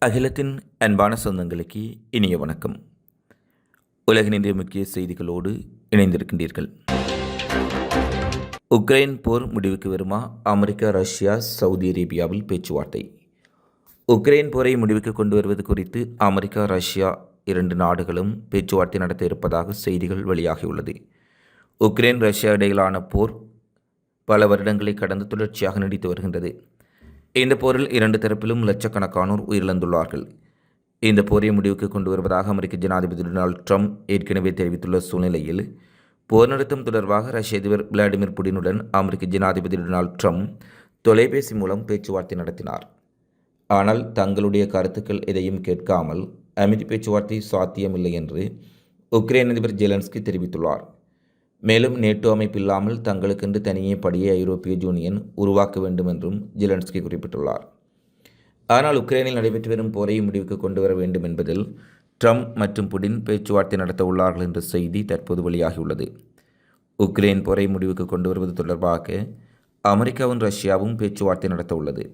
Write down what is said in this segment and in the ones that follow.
அகிலத்தின் அன்பான சொந்தங்களுக்கு இனிய வணக்கம். உலகின் முக்கிய செய்திகளோடு இணைந்திருக்கின்றீர்கள். உக்ரைன் போர் முடிவுக்கு வருமா? அமெரிக்கா ரஷ்யா சவுதி அரேபியாவில் பேச்சுவார்த்தை. உக்ரைன் போரை முடிவுக்கு கொண்டு வருவது குறித்து அமெரிக்கா ரஷ்யா இரண்டு நாடுகளும் பேச்சுவார்த்தை நடத்த இருப்பதாக செய்திகள் வெளியாகியுள்ளது. உக்ரைன் ரஷ்யா இடையிலான போர் பல வருடங்களை கடந்து தொடர்ச்சியாக நீடித்து வருகின்றது. இந்த போரில் இரண்டு தரப்பிலும் லட்சக்கணக்கானோர் உயிரிழந்துள்ளார்கள். இந்த போரை முடிவுக்கு கொண்டு வருவதாக அமெரிக்க ஜனாதிபதி டொனால்டு ட்ரம்ப் ஏற்கனவே தெரிவித்துள்ள சூழ்நிலையில் போர் நிறுத்தம் தொடர்பாக ரஷ்ய அதிபர் விளாடிமிர் புடினுடன் அமெரிக்க ஜனாதிபதி டொனால்டு ட்ரம்ப் தொலைபேசி மூலம் பேச்சுவார்த்தை நடத்தினார். ஆனால் தங்களுடைய கருத்துக்கள் எதையும் கேட்காமல் அமைதி பேச்சுவார்த்தை சாத்தியமில்லை என்று உக்ரைன் அதிபர் ஜெலன்ஸ்கி தெரிவித்துள்ளார். மேலும் நேட்டோ அமைப்பில்லாமல் தங்களுக்கென்று தனியே படியை ஐரோப்பிய யூனியன் உருவாக்க வேண்டும் என்றும் ஜிலன்ஸ்கி குறிப்பிட்டுள்ளார். ஆனால் உக்ரைனில் நடைபெற்று வரும் போரை முடிவுக்கு கொண்டு வர வேண்டும் என்பதில் ட்ரம்ப் மற்றும் புடின் பேச்சுவார்த்தை நடத்த உள்ளார்கள் என்ற செய்தி தற்போது வெளியாகியுள்ளது. உக்ரைன் போரை முடிவுக்கு கொண்டு வருவது தொடர்பாக அமெரிக்காவும் ரஷ்யாவும் பேச்சுவார்த்தை நடத்த உள்ளது.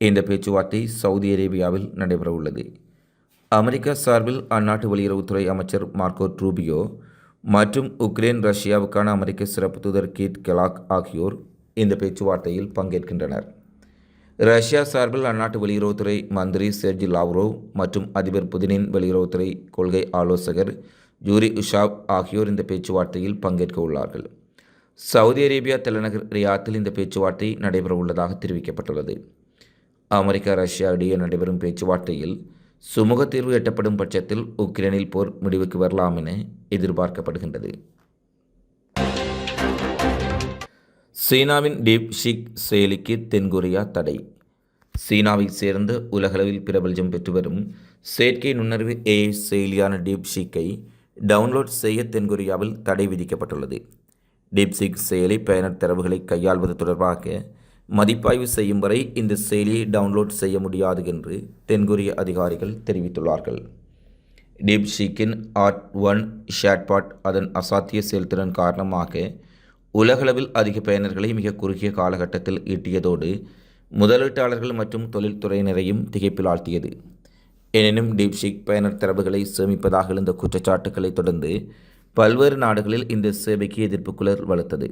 இந்த பேச்சுவார்த்தை சவுதி அரேபியாவில் நடைபெற உள்ளது. அமெரிக்கா சார்பில் அந்நாட்டு வெளியுறவுத்துறை அமைச்சர் மார்க்கோ ட்ரூபியோ மற்றும் உக்ரைன் ரஷ்யாவுக்கான அமெரிக்க சிறப்பு தூதர் கீட் கெலாக் ஆகியோர் இந்த பேச்சுவார்த்தையில் பங்கேற்கின்றனர். ரஷ்யா சார்பில் அந்நாட்டு வெளியுறவுத்துறை மந்திரி செர்ஜி லாவ்ரோவ் மற்றும் அதிபர் புதினின் வெளியுறவுத்துறை கொள்கை ஆலோசகர் ஜூரி உஷாவ் ஆகியோர் இந்த பேச்சுவார்த்தையில் பங்கேற்க உள்ளார்கள். சவுதி அரேபியா தலைநகர் ரியாத்தில் இந்த பேச்சுவார்த்தை நடைபெற உள்ளதாக தெரிவிக்கப்பட்டுள்ளது. அமெரிக்கா ரஷ்யா இடையே நடைபெறும் பேச்சுவார்த்தையில் சுமூக தீர்வு எட்டப்படும் பட்சத்தில் உக்ரைனில் போர் முடிவுக்கு வரலாம் என எதிர்பார்க்கப்படுகின்றது. சீனாவின் டீப் ஷிக் செயலிக்கு தென்கொரியா தடை. சீனாவை சேர்ந்த உலகளவில் பிரபலஜம் பெற்று வரும் செயற்கை நுண்ணறிவு ஏஐ செயலியான டீப் ஷிக்கை டவுன்லோட் செய்ய தென்கொரியாவில் தடை விதிக்கப்பட்டுள்ளது. டீப்சிக் செயலி பயனர் தரவுகளை கையாள்வது தொடர்பாக மதிப்பாய்வு செய்யும் வரை இந்த செயலியை டவுன்லோட் செய்ய முடியாது என்று தென்கொரிய அதிகாரிகள் தெரிவித்துள்ளார்கள். டீப்ஷீக்கின் ஆர்ட் ஒன் ஷேட்பாட் அதன் அசாத்திய செயல்திறன் காரணமாக உலகளவில் அதிக பயனர்களை மிக குறுகிய காலகட்டத்தில் ஈட்டியதோடு முதலீட்டாளர்கள் மற்றும் தொழில்துறையினரையும் திகைப்பில் ஆழ்த்தியது. எனினும் டீப்ஷீக் பயனர் தரவுகளை சேமிப்பதாக இருந்த குற்றச்சாட்டுக்களைத் தொடர்ந்து பல்வேறு நாடுகளில் இந்த சேவைக்கு எதிர்ப்பு குளர் வலுத்தது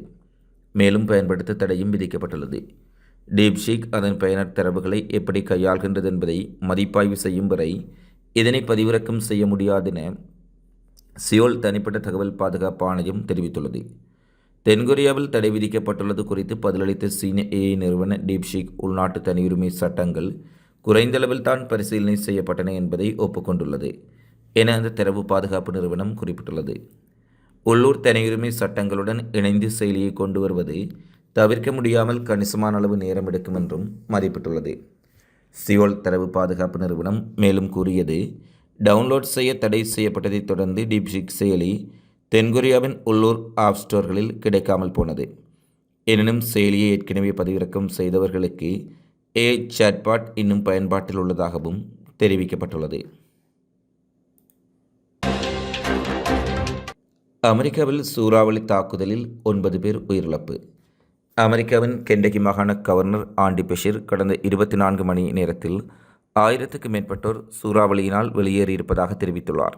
மேலும் பயன்படுத்த தடையும் விதிக்கப்பட்டுள்ளது. டீப்ஷீக் அதன் பயனர் தரவுகளை எப்படி கையாள்கின்றது என்பதை மதிப்பாய்வு செய்யும் வரை இதனை பதிவிறக்கம் செய்ய முடியாதென சியோல் தனிப்பட்ட தகவல் பாதுகாப்பு ஆணையம் தெரிவித்துள்ளது. தென்கொரியாவில் தடை விதிக்கப்பட்டுள்ளது குறித்து பதிலளித்த சீன ஏஐ நிறுவன டீப்ஷீக் உள்நாட்டு தனியுரிமை சட்டங்கள் குறைந்தளவில் தான் பரிசீலனை செய்யப்பட்டன என்பதை ஒப்புக்கொண்டுள்ளது என அந்த தரவு பாதுகாப்பு நிறுவனம் குறிப்பிட்டுள்ளது. உள்ளூர் தனியுரிமை சட்டங்களுடன் இணைந்து செயலியை கொண்டு வருவது தவிர்க்க முடியாமல் கணிசமான அளவு நேரம் எடுக்கும் என்றும் மதிப்பிட்டுள்ளது. சியோல் தரவு பாதுகாப்பு நிறுவனம் மேலும் கூறியது டவுன்லோட் செய்ய தடை செய்யப்பட்டதைத் தொடர்ந்து டிப்ஷிக் செயலி தென்கொரியாவின் உள்ளூர் ஆப் ஸ்டோர்களில் கிடைக்காமல் போனது. எனினும் செயலியை ஏற்கனவே பதிவிறக்கம் செய்தவர்களுக்கு ஏ சாட்பாட் இன்னும் பயன்பாட்டில் உள்ளதாகவும் தெரிவிக்கப்பட்டுள்ளது. அமெரிக்காவில் சூறாவளி தாக்குதலில் ஒன்பது பேர் உயிரிழப்பு. அமெரிக்காவின் கெண்டகி மாகாண கவர்னர் ஆண்டி பெஷிர் கடந்த இருபத்தி நான்கு மணி நேரத்தில் ஆயிரத்துக்கு மேற்பட்டோர் சூறாவளியினால் வெளியேறியிருப்பதாக தெரிவித்துள்ளார்.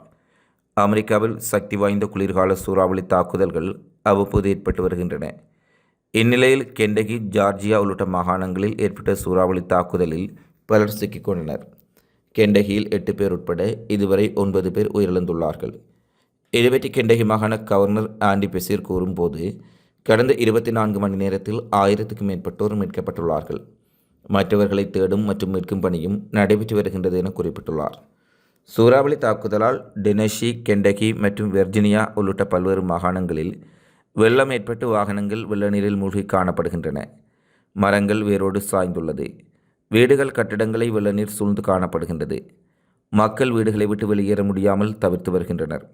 அமெரிக்காவில் சக்தி வாய்ந்த குளிர்கால சூறாவளி தாக்குதல்கள் அவ்வப்போது ஏற்பட்டு வருகின்றன. இந்நிலையில் கெண்டகி ஜார்ஜியா உள்ளிட்ட மாகாணங்களில் ஏற்பட்ட சூறாவளி தாக்குதலில் பலர் சிக்கிக்கொண்டனர். கெண்டகியில் எட்டு பேர் உட்பட இதுவரை ஒன்பது பேர் உயிரிழந்துள்ளார்கள். இதுபற்றி கெண்டகி மாகாண கவர்னர் ஆண்டி பெசீர் கூறும்போது கடந்த இருபத்தி நான்கு மணி நேரத்தில் ஆயிரத்துக்கும் மேற்பட்டோர் மீட்கப்பட்டுள்ளார்கள். மற்றவர்களை தேடும் மற்றும் மீட்கும் பணியும் நடைபெற்று வருகின்றது என குறிப்பிட்டுள்ளார். சூறாவளி தாக்குதலால் டெனஷி கெண்டகி மற்றும் வெர்ஜினியா உள்ளிட்ட பல்வேறு மாகாணங்களில் வெள்ளம் ஏற்பட்டு வாகனங்கள் வெள்ள நீரில் மூழ்கி காணப்படுகின்றன. மரங்கள் வேரோடு சாய்ந்துள்ளது. வீடுகள் கட்டிடங்களை வெள்ள நீர் சூழ்ந்து காணப்படுகின்றது. மக்கள் வீடுகளை விட்டு வெளியேற முடியாமல் தவிர்த்து வருகின்றனர்.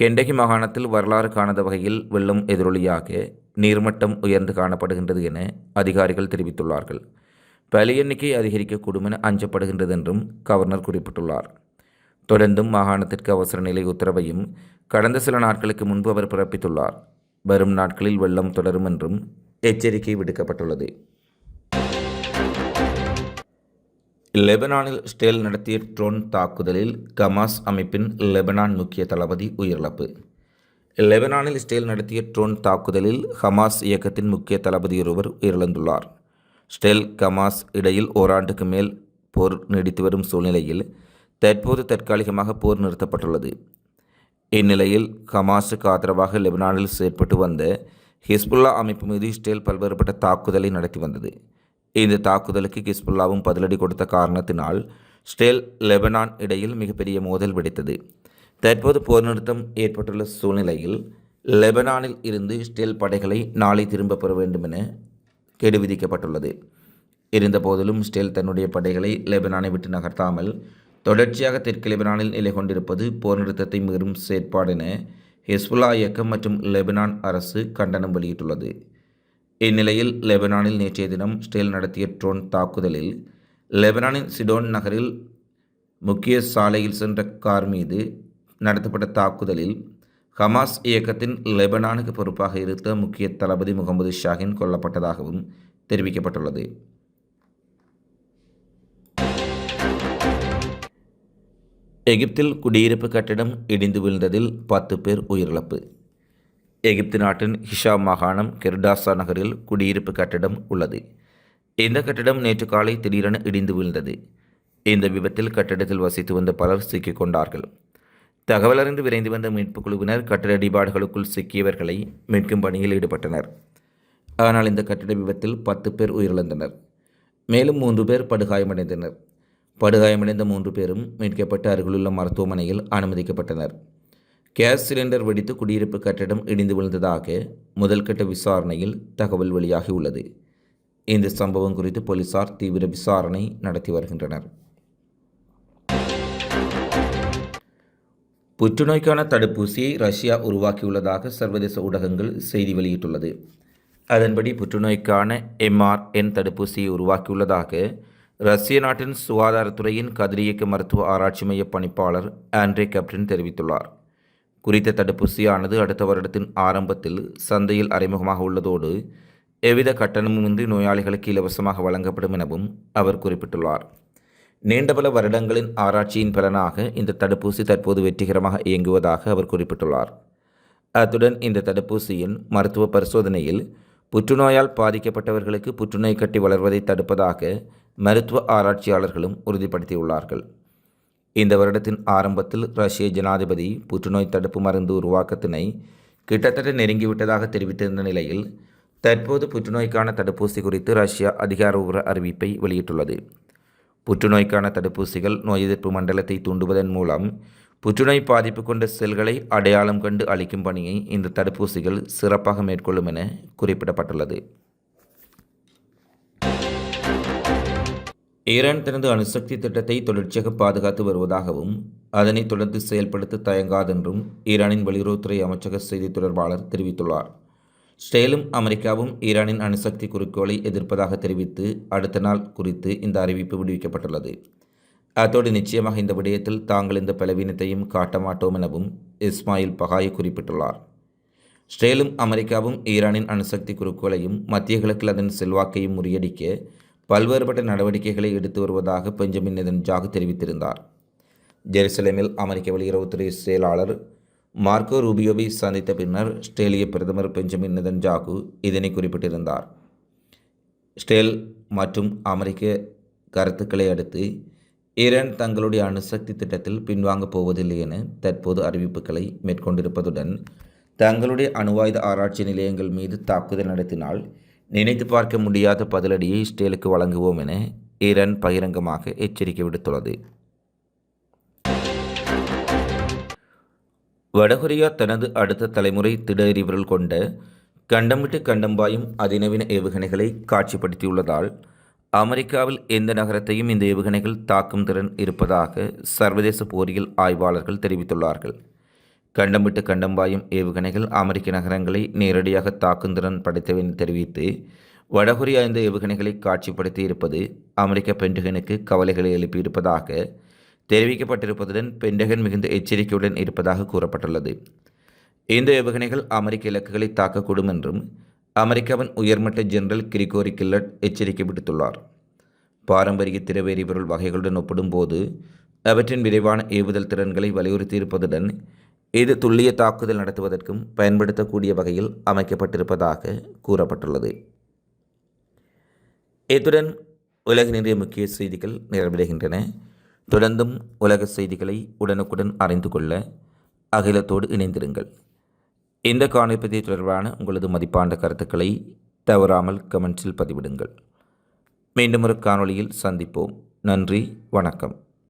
கெண்டகி மாகாணத்தில் வரலாறு காணாத வகையில் வெள்ளம் எதிரொலியாக நீர்மட்டம் உயர்ந்து காணப்படுகின்றது என அதிகாரிகள் தெரிவித்துள்ளார்கள். பலி எண்ணிக்கை அதிகரிக்கக்கூடும் என அஞ்சப்படுகின்றது என்றும் கவர்னர் குறிப்பிட்டுள்ளார். தொடர்ந்தும் மாகாணத்திற்கு அவசர நிலை உத்தரவையும் கடந்த சில நாட்களுக்கு முன்பு அவர் பிறப்பித்துள்ளார். வரும் நாட்களில் வெள்ளம் தொடரும் என்றும் எச்சரிக்கை விடுக்கப்பட்டுள்ளது. லெபனானில் ஸ்டேல் நடத்திய ட்ரோன் தாக்குதலில் கமாஸ் அமைப்பின் லெபனான் முக்கிய தளபதி உயிரிழப்பு. லெபனானில் ஸ்டேல் நடத்திய ட்ரோன் தாக்குதலில் ஹமாஸ் இயக்கத்தின் முக்கிய தளபதி ஒருவர் உயிரிழந்துள்ளார். ஸ்டெல் கமாஸ் இடையில் ஓராண்டுக்கு மேல் போர் நீடித்து வரும் சூழ்நிலையில் தற்போது தற்காலிகமாக போர் நிறுத்தப்பட்டுள்ளது. இந்நிலையில் ஹமாஸுக்கு ஆதரவாக லெபனானில் செயற்பட்டு வந்த ஹிஸ்புல்லா அமைப்பு மீது ஸ்டேல் பல்வேறுபட்ட தாக்குதலை நடத்தி வந்தது. இந்த தாக்குதலுக்கு ஹிஸ்புல்லாவும் பதிலடி கொடுத்த காரணத்தினால் ஸ்டேல் லெபனான் இடையில் மிகப்பெரிய மோதல் வெடித்தது. தற்போது போர் நிறுத்தம் ஏற்பட்டுள்ள சூழ்நிலையில் லெபனானில் இருந்து ஸ்டேல் படைகளை நாளை திரும்பப் பெற வேண்டும் என கெடு விதிக்கப்பட்டுள்ளது. இருந்தபோதிலும் ஸ்டேல் தன்னுடைய படைகளை லெபனானை விட்டு நகர்த்தாமல் தொடர்ச்சியாக தெற்கு லெபனானில் நிலை கொண்டிருப்பது போர் நிறுத்தத்தை மீறும் செயற்பாடென ஹெஸ்புல்லா இயக்கம் மற்றும் லெபனான் அரசு கண்டனம் வெளியிட்டுள்ளது. இந்நிலையில் லெபனானில் நேற்றைய தினம் இஸ்ரேல் நடத்திய ட்ரோன் தாக்குதலில் லெபனானின் சிடோன் நகரில் முக்கிய சாலையில் சென்ற கார் மீது நடத்தப்பட்ட தாக்குதலில் ஹமாஸ் இயக்கத்தின் லெபனானுக்கு பொறுப்பாக இருந்த முக்கிய தளபதி முகமது ஷாஹின் கொல்லப்பட்டதாகவும் தெரிவிக்கப்பட்டுள்ளது. எகிப்தில் குடியிருப்பு கட்டிடம் இடிந்து விழுந்ததில் பத்து பேர் உயிரிழப்பு. எகிப்து நாட்டின் ஹிஷா மாகாணம் கெர்டாசா நகரில் குடியிருப்பு கட்டிடம் உள்ளது. இந்த கட்டிடம் நேற்று காலை திடீரென இடிந்து வீழ்ந்தது. இந்த விபத்தில் கட்டிடத்தில் வசித்து வந்த பலர் சிக்கிக் கொண்டார்கள். தகவலறிந்து விரைந்து வந்த மீட்புக் குழுவினர் கட்டிட இடிபாடுகளுக்குள் சிக்கியவர்களை மீட்கும் பணியில் ஈடுபட்டனர். ஆனால் இந்த கட்டிட விபத்தில் பத்து பேர் உயிரிழந்தனர். மேலும் மூன்று பேர் படுகாயமடைந்தனர். படுகாயமடைந்த மூன்று பேரும் மீட்கப்பட்டு அருகிலுள்ள மருத்துவமனையில் அனுமதிக்கப்பட்டனர். கேஸ் சிலிண்டர் வெடித்து குடியிருப்பு கட்டடம் இடிந்து விழுந்ததாக முதல்கட்ட விசாரணையில் தகவல் வெளியாகியுள்ளது இந்த சம்பவம் குறித்து போலீசார் தீவிர விசாரணை நடத்தி வருகின்றனர். புற்றுநோய்க்கான தடுப்பூசியை ரஷ்யா உருவாக்கியுள்ளதாக சர்வதேச ஊடகங்கள் செய்தி வெளியிட்டுள்ளது. அதன்படி புற்றுநோய்க்கான எம்ஆர்என் தடுப்பூசியை உருவாக்கியுள்ளதாக ரஷ்ய நாட்டின் சுகாதாரத்துறையின் கதிரியக்க மருத்துவ ஆராய்ச்சி மைய பணிப்பாளர் ஆண்ட்ரே கேப்டன் தெரிவித்துள்ளார். குறித்த தடுப்பூசியானது அடுத்த வருடத்தின் ஆரம்பத்தில் சந்தையில் அறிமுகமாக உள்ளதோடு எவ்வித கட்டணமுமின்றி நோயாளிகளுக்கு இலவசமாக வழங்கப்படும் எனவும் அவர் குறிப்பிட்டுள்ளார். நீண்ட பல வருடங்களின் ஆராய்ச்சியின் பலனாக இந்த தடுப்பூசி தற்போது வெற்றிகரமாக இயங்குவதாக அவர் குறிப்பிட்டுள்ளார். அத்துடன் இந்த தடுப்பூசியின் மருத்துவ பரிசோதனையில் புற்றுநோயால் பாதிக்கப்பட்டவர்களுக்கு புற்றுநோய் கட்டி வளர்வதை தடுப்பதாக மருத்துவ ஆராய்ச்சியாளர்களும் உறுதிப்படுத்தியுள்ளார்கள். இந்த வருடத்தின் ஆரம்பத்தில் ரஷ்ய ஜனாதிபதி புற்றுநோய் தடுப்பு மருந்து உருவாக்கத்தினை கிட்டத்தட்ட நெருங்கிவிட்டதாக தெரிவித்திருந்த நிலையில் தற்போது புற்றுநோய்க்கான தடுப்பூசி குறித்து ரஷ்யா அதிகாரபூர்வ அறிவிப்பை வெளியிட்டுள்ளது. புற்றுநோய்க்கான தடுப்பூசிகள் நோய் எதிர்ப்பு மண்டலத்தை தூண்டுவதன் மூலம் புற்றுநோய் பாதிப்பு கொண்ட செல்களை அடையாளம் கண்டு அளிக்கும் பணியை இந்த தடுப்பூசிகள் சிறப்பாக மேற்கொள்ளும் என குறிப்பிடப்பட்டுள்ளது. ஈரான் தனது அணுசக்தி திட்டத்தை தொடர்ச்சியாக பாதுகாத்து வருவதாகவும் அதனை தொடர்ந்து செயல்படுத்த தயங்காதென்றும் ஈரானின் வெளியுறவுத்துறை அமைச்சக செய்தி தொடர்பாளர் தெரிவித்துள்ளார். ஸ்டேலும் அமெரிக்காவும் ஈரானின் அணுசக்தி குறிக்கோளை எதிர்ப்பதாக தெரிவித்து அடுத்த நாள் குறித்து இந்த அறிவிப்பு விடுவிக்கப்பட்டுள்ளது. அத்தோடு நிச்சயமாக இந்த விடயத்தில் தாங்கள் இந்த பலவீனத்தையும் காட்ட மாட்டோம் எனவும் இஸ்மாயில் பகாய் குறிப்பிட்டுள்ளார். ஸ்டேலும் அமெரிக்காவும் ஈரானின் அணுசக்தி குறிக்கோளையும் மத்திய கிழக்கில் அதன் செல்வாக்கையும் முறியடிக்க பல்வேறுபட்ட நடவடிக்கைகளை எடுத்து வருவதாக பெஞ்சமின் நெதன்ஜாக் தெரிவித்திருந்தார். ஜெருசலேமில் அமெரிக்க வெளியுறவுத்துறை செயலாளர் மார்க்கோ ரூபியோவை சந்தித்த பின்னர் ஸ்டேலிய பிரதமர் பெஞ்சமின் நெதன்ஜாகு இதனை குறிப்பிட்டிருந்தார். ஸ்டேல் மற்றும் அமெரிக்க கருத்துக்களை அடுத்து ஈரான் தங்களுடைய அணுசக்தி திட்டத்தில் பின்வாங்கப் போவதில்லை என தற்போது அறிவிப்புகளை மேற்கொண்டிருப்பதுடன் தங்களுடைய அணுவாயுத ஆராய்ச்சி நிலையங்கள் மீது தாக்குதல் நடத்தினால் நினைத்து பார்க்க முடியாத பதிலடியை இஸ்ரேலுக்கு வழங்குவோம் என ஈரான் பகிரங்கமாக எச்சரிக்கை விடுத்துள்ளது. வடகொரியா தனது அடுத்த தலைமுறை திட எரிபொருள் கொண்ட கண்டமிட்டு கண்டம்பாயும் அதிநவீன ஏவுகணைகளை காட்சிப்படுத்தியுள்ளதால் அமெரிக்காவில் எந்த நகரத்தையும் இந்த ஏவுகணைகள் தாக்கும் திறன் இருப்பதாக சர்வதேச போரியல் ஆய்வாளர்கள் தெரிவித்துள்ளார்கள். கண்டமிட்டு கண்டம் பாயும் ஏவுகணைகள் அமெரிக்க நகரங்களை நேரடியாக தாக்கும் திறன் படைத்தவை என தெரிவித்து வடகொரியா இந்த ஏவுகணைகளை காட்சிப்படுத்தி இருப்பது அமெரிக்க பென்டகனுக்கு கவலைகளை எழுப்பியிருப்பதாக தெரிவிக்கப்பட்டிருப்பதுடன் பென்டகன் மிகுந்த எச்சரிக்கையுடன் இருப்பதாக கூறப்பட்டுள்ளது. இந்த ஏவுகணைகள் அமெரிக்க இலக்குகளை தாக்கக்கூடும் என்றும் அமெரிக்காவின் உயர்மட்ட ஜெனரல் கிரிகோரி கில்லட் எச்சரிக்கை விடுத்துள்ளார். பாரம்பரிய திரவ எரிபொருள் வகைகளுடன் ஒப்பிடும்போது அவற்றின் விரைவான ஏவுதல் திறன்களை வலியுறுத்தியிருப்பதுடன் இது துல்லிய தாக்குதல் நடத்துவதற்கும் பயன்படுத்தக்கூடிய வகையில் அமைக்கப்பட்டிருப்பதாக கூறப்பட்டுள்ளது. இத்துடன் உலக நிறைய முக்கிய செய்திகள் நிறைவடைகின்றன. தொடர்ந்தும் உலக செய்திகளை உடனுக்குடன் அறிந்து கொள்ள அகிலத்தோடு இணைந்திருங்கள். இந்த காணிப்பதி தொடர்பான உங்களது மதிப்பாண்ட கருத்துக்களை தவறாமல் கமெண்ட்ஸில் பதிவிடுங்கள். மீண்டும் ஒரு காணொளியில் சந்திப்போம். நன்றி வணக்கம்.